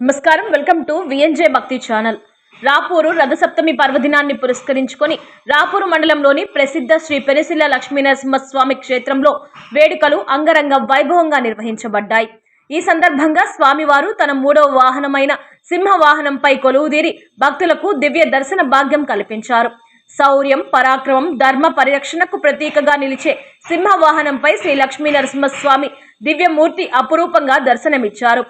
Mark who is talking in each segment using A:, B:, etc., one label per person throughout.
A: నమస్కారం. Welcome to విఎన్జే భక్తి channel. Rapur Rathasaptami పర్వదినాన్ని పురస్కరించుకొని రాపూరు మండలంలోని ప్రసిద్ధ శ్రీ పెరిసిల్ల లక్ష్మీనరసింహస్వామి క్షేత్రంలో వేడుకలు అంగరంగ వైభవంగా నిర్వహించబడ్డాయి. ఈ సందర్భంగా స్వామివారు తన మూడవ వాహనమైన సింహ వాహనంపై కొలువుదీరి భక్తులకు దివ్య దర్శన భాగ్యం కల్పించారు. శౌర్యం పరాక్రమం ధర్మ పరిరక్షణకు ప్రతీకగా నిలిచే సింహ వాహనంపై శ్రీ లక్ష్మీ నరసింహస్వామి దివ్యమూర్తి అపురూపంగా దర్శనమిచ్చారు.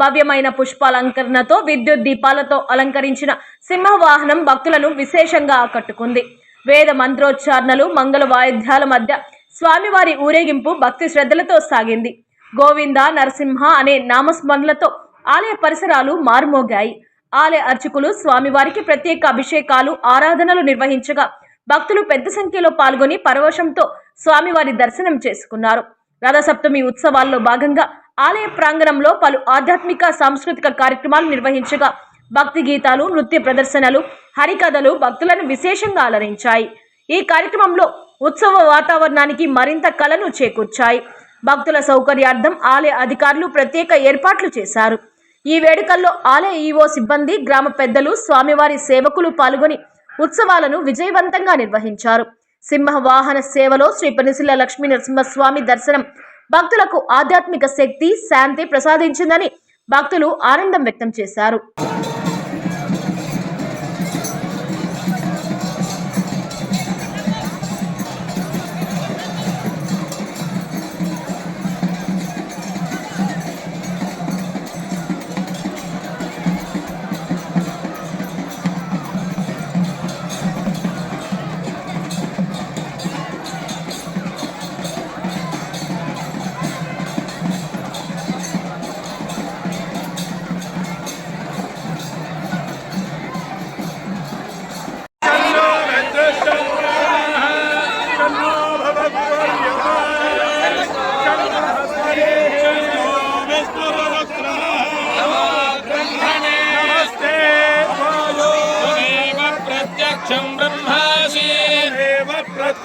A: భవ్యమైన పుష్పాలంకరణతో విద్యుత్ దీపాలతో అలంకరించిన సింహవాహనం భక్తులను విశేషంగా ఆకట్టుకుంది. వేద మంత్రోచ్చారణలు మంగళ వాయిద్యాల మధ్య స్వామివారి ఊరేగింపు భక్తి శ్రద్ధలతో సాగింది. గోవింద నరసింహ అనే నామస్మరణలతో ఆలయ పరిసరాలు మారుమోగాయి. ఆలయ అర్చకులు స్వామివారికి ప్రత్యేక అభిషేకాలు ఆరాధనలు నిర్వహించగా భక్తులు పెద్ద సంఖ్యలో పాల్గొని పరవశంతో స్వామివారి దర్శనం చేసుకున్నారు. రథసప్తమి ఉత్సవాల్లో భాగంగా ఆలయ ప్రాంగణంలో పలు ఆధ్యాత్మిక సాంస్కృతిక కార్యక్రమాలు నిర్వహించగా భక్తి గీతాలు నృత్య ప్రదర్శనలు హరికథలు భక్తులను విశేషంగా అలరించాయి. ఈ కార్యక్రమంలో ఉత్సవ వాతావరణానికి మరింత కళను చేకూర్చాయి. భక్తుల సౌకర్యార్థం ఆలయ అధికారులు ప్రత్యేక ఏర్పాట్లు చేశారు. ఈ వేడుకల్లో ఆలయ ఈవో సిబ్బంది గ్రామ పెద్దలు స్వామివారి సేవకులు పాల్గొని ఉత్సవాలను విజయవంతంగా నిర్వహించారు. సింహ వాహన సేవలో శ్రీ పెనిసిల్ల లక్ష్మీ నరసింహస్వామి దర్శనం భక్తులకు ఆధ్యాత్మిక శక్తి శాంతి ప్రసాదించిందని భక్తులు ఆనందం వ్యక్తం చేశారు.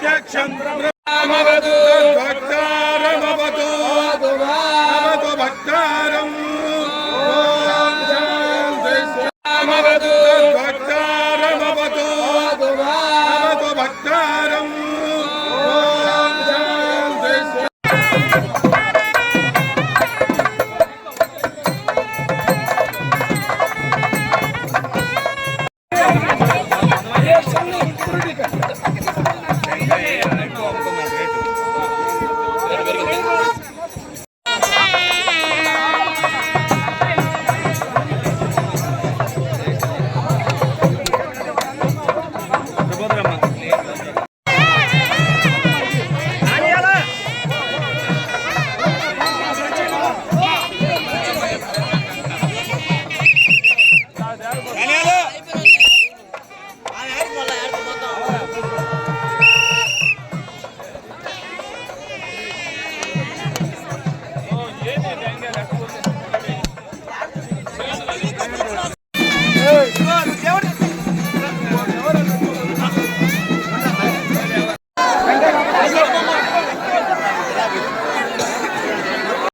B: ప్రత్యక్షం రామవదు భక్తారమవదు భక్తారం
C: రామవదు